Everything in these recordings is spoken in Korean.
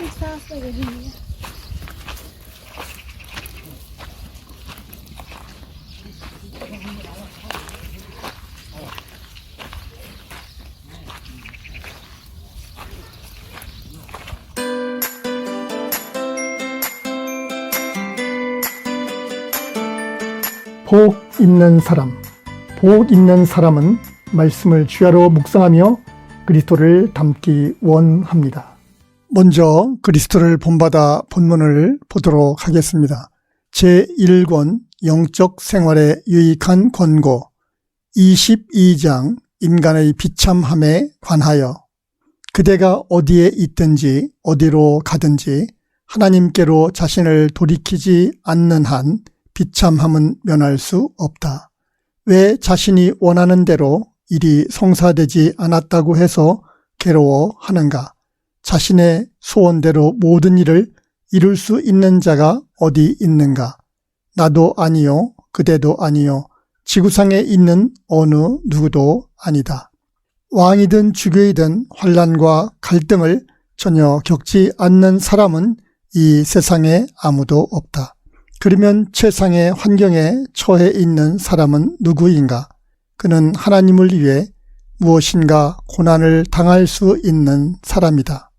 식사 속에 복 있는 사람, 복 있는 사람은 말씀을 주야로 묵상하며 그리스도를 닮기 원합니다. 먼저 그리스도를 본받아 본문을 보도록 하겠습니다. 제1권 영적 생활에 유익한 권고 22장 인간의 비참함에 관하여 그대가 어디에 있든지 어디로 가든지 하나님께로 자신을 돌이키지 않는 한 비참함은 면할 수 없다. 왜 자신이 원하는 대로 일이 성사되지 않았다고 해서 괴로워하는가? 자신의 소원대로 모든 일을 이룰 수 있는 자가 어디 있는가? 나도 아니요, 그대도 아니요, 지구상에 있는 어느 누구도 아니다. 왕이든 주교이든 환란과 갈등을 전혀 겪지 않는 사람은 이 세상에 아무도 없다. 그러면 최상의 환경에 처해 있는 사람은 누구인가? 그는 하나님을 위해 무엇인가 고난을 당할 수 있는 사람이다.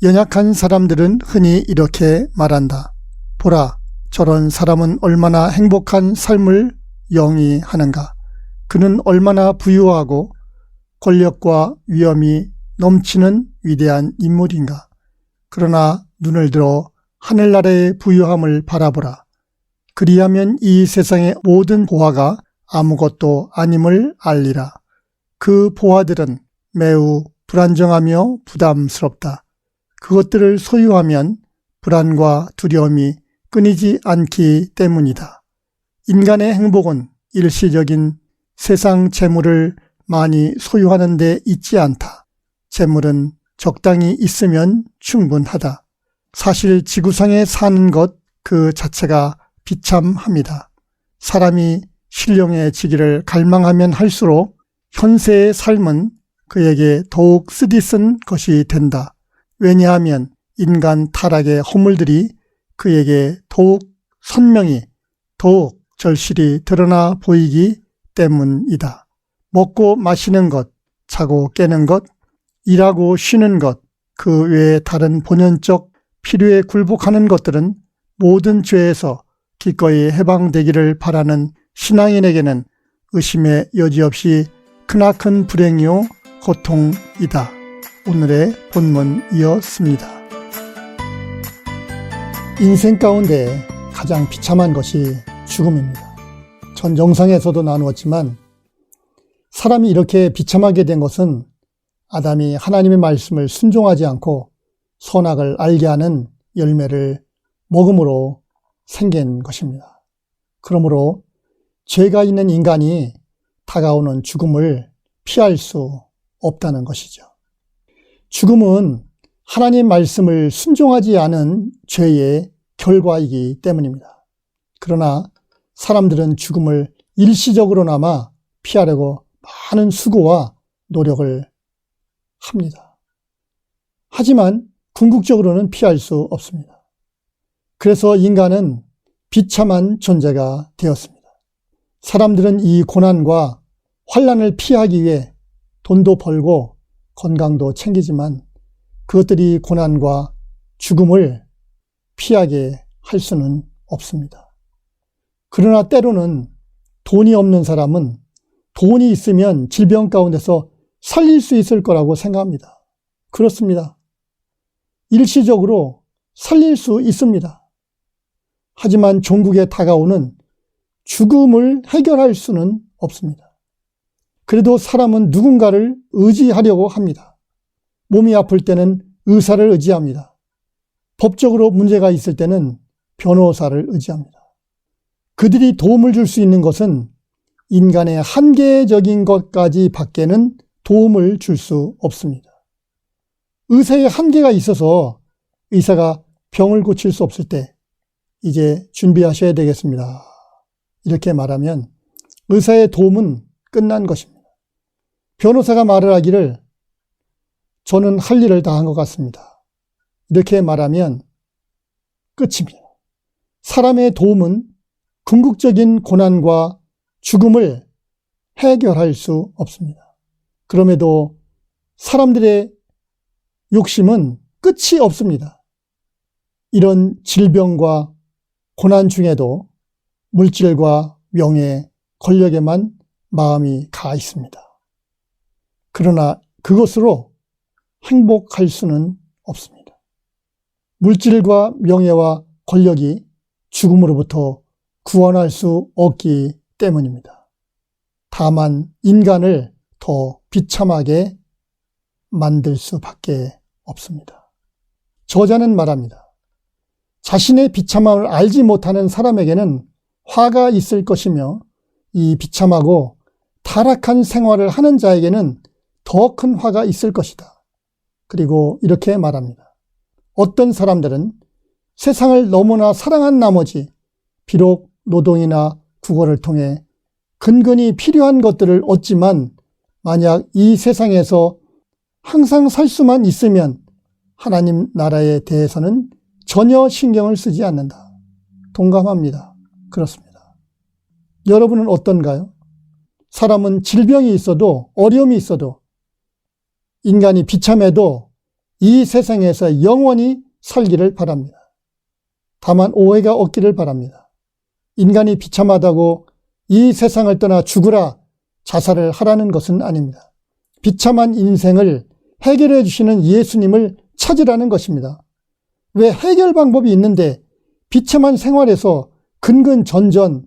연약한 사람들은 흔히 이렇게 말한다. 보라, 저런 사람은 얼마나 행복한 삶을 영위하는가. 그는 얼마나 부유하고 권력과 위엄이 넘치는 위대한 인물인가. 그러나 눈을 들어 하늘나라의 부유함을 바라보라. 그리하면 이 세상의 모든 보화가 아무것도 아님을 알리라. 그 보화들은 매우 불안정하며 부담스럽다. 그것들을 소유하면 불안과 두려움이 끊이지 않기 때문이다. 인간의 행복은 일시적인 세상 재물을 많이 소유하는 데 있지 않다. 재물은 적당히 있으면 충분하다. 사실 지구상에 사는 것 그 자체가 비참합니다. 사람이 신령해지기를 갈망하면 할수록 현세의 삶은 그에게 더욱 쓰디쓴 것이 된다. 왜냐하면 인간 타락의 허물들이 그에게 더욱 선명히 더욱 절실히 드러나 보이기 때문이다. 먹고 마시는 것, 자고 깨는 것, 일하고 쉬는 것, 그 외에 다른 본연적 필요에 굴복하는 것들은 모든 죄에서 기꺼이 해방되기를 바라는 신앙인에게는 의심의 여지없이 크나큰 불행이요 고통이다. 오늘의 본문이었습니다. 인생 가운데 가장 비참한 것이 죽음입니다. 전 영상에서도 나누었지만 사람이 이렇게 비참하게 된 것은 아담이 하나님의 말씀을 순종하지 않고 선악을 알게 하는 열매를 먹음으로 생긴 것입니다. 그러므로 죄가 있는 인간이 다가오는 죽음을 피할 수 없다는 것이죠. 죽음은 하나님 말씀을 순종하지 않은 죄의 결과이기 때문입니다. 그러나 사람들은 죽음을 일시적으로나마 피하려고 많은 수고와 노력을 합니다. 하지만 궁극적으로는 피할 수 없습니다. 그래서 인간은 비참한 존재가 되었습니다. 사람들은 이 고난과 환란을 피하기 위해 돈도 벌고 건강도 챙기지만 그것들이 고난과 죽음을 피하게 할 수는 없습니다. 그러나 때로는 돈이 없는 사람은 돈이 있으면 질병 가운데서 살릴 수 있을 거라고 생각합니다. 그렇습니다. 일시적으로 살릴 수 있습니다. 하지만 종국에 다가오는 죽음을 해결할 수는 없습니다. 그래도 사람은 누군가를 의지하려고 합니다. 몸이 아플 때는 의사를 의지합니다. 법적으로 문제가 있을 때는 변호사를 의지합니다. 그들이 도움을 줄 수 있는 것은 인간의 한계적인 것까지 밖에는 도움을 줄 수 없습니다. 의사의 한계가 있어서 의사가 병을 고칠 수 없을 때 이제 준비하셔야 되겠습니다. 이렇게 말하면 의사의 도움은 끝난 것입니다. 변호사가 말을 하기를 저는 할 일을 다 한 것 같습니다. 이렇게 말하면 끝입니다. 사람의 도움은 궁극적인 고난과 죽음을 해결할 수 없습니다. 그럼에도 사람들의 욕심은 끝이 없습니다. 이런 질병과 고난 중에도 물질과 명예, 권력에만 마음이 가 있습니다. 그러나 그것으로 행복할 수는 없습니다. 물질과 명예와 권력이 죽음으로부터 구원할 수 없기 때문입니다. 다만 인간을 더 비참하게 만들 수밖에 없습니다. 저자는 말합니다. 자신의 비참함을 알지 못하는 사람에게는 화가 있을 것이며 이 비참하고 타락한 생활을 하는 자에게는 더 큰 화가 있을 것이다. 그리고 이렇게 말합니다. 어떤 사람들은 세상을 너무나 사랑한 나머지 비록 노동이나 국어를 통해 근근히 필요한 것들을 얻지만 만약 이 세상에서 항상 살 수만 있으면 하나님 나라에 대해서는 전혀 신경을 쓰지 않는다. 동감합니다. 그렇습니다. 여러분은 어떤가요? 사람은 질병이 있어도 어려움이 있어도 인간이 비참해도 이 세상에서 영원히 살기를 바랍니다. 다만 오해가 없기를 바랍니다. 인간이 비참하다고 이 세상을 떠나 죽으라 자살을 하라는 것은 아닙니다. 비참한 인생을 해결해 주시는 예수님을 찾으라는 것입니다. 왜 해결 방법이 있는데 비참한 생활에서 근근전전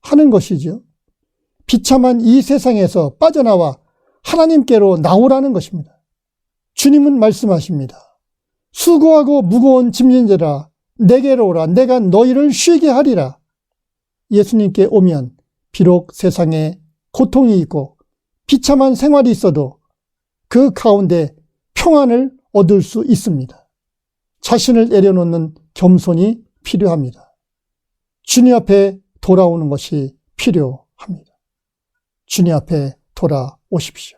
하는 것이죠. 비참한 이 세상에서 빠져나와 하나님께로 나오라는 것입니다. 주님은 말씀하십니다. 수고하고 무거운 짐진제라 내게로 오라 내가 너희를 쉬게 하리라. 예수님께 오면 비록 세상에 고통이 있고 비참한 생활이 있어도 그 가운데 평안을 얻을 수 있습니다. 자신을 내려놓는 겸손이 필요합니다. 주님 앞에 돌아오는 것이 필요합니다. 주님 앞에 돌아오십시오.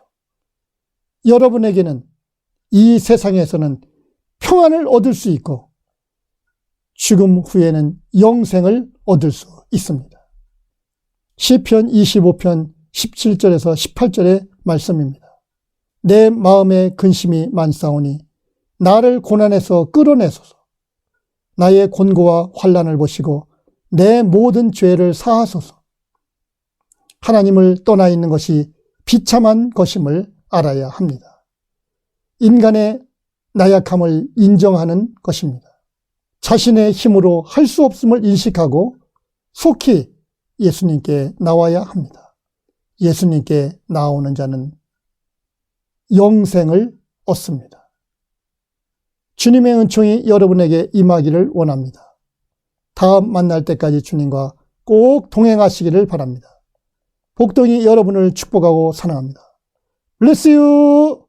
여러분에게는 이 세상에서는 평안을 얻을 수 있고 죽음 후에는 영생을 얻을 수 있습니다. 시편 25편 17절에서 18절의 말씀입니다. 내 마음에 근심이 많사오니 나를 고난에서 끌어내소서. 나의 곤고와 환란을 보시고 내 모든 죄를 사하소서. 하나님을 떠나 있는 것이 비참한 것임을 알아야 합니다. 인간의 나약함을 인정하는 것입니다. 자신의 힘으로 할 수 없음을 인식하고 속히 예수님께 나와야 합니다. 예수님께 나오는 자는 영생을 얻습니다. 주님의 은총이 여러분에게 임하기를 원합니다. 다음 만날 때까지 주님과 꼭 동행하시기를 바랍니다. 복동이 여러분을 축복하고 사랑합니다. Bless you!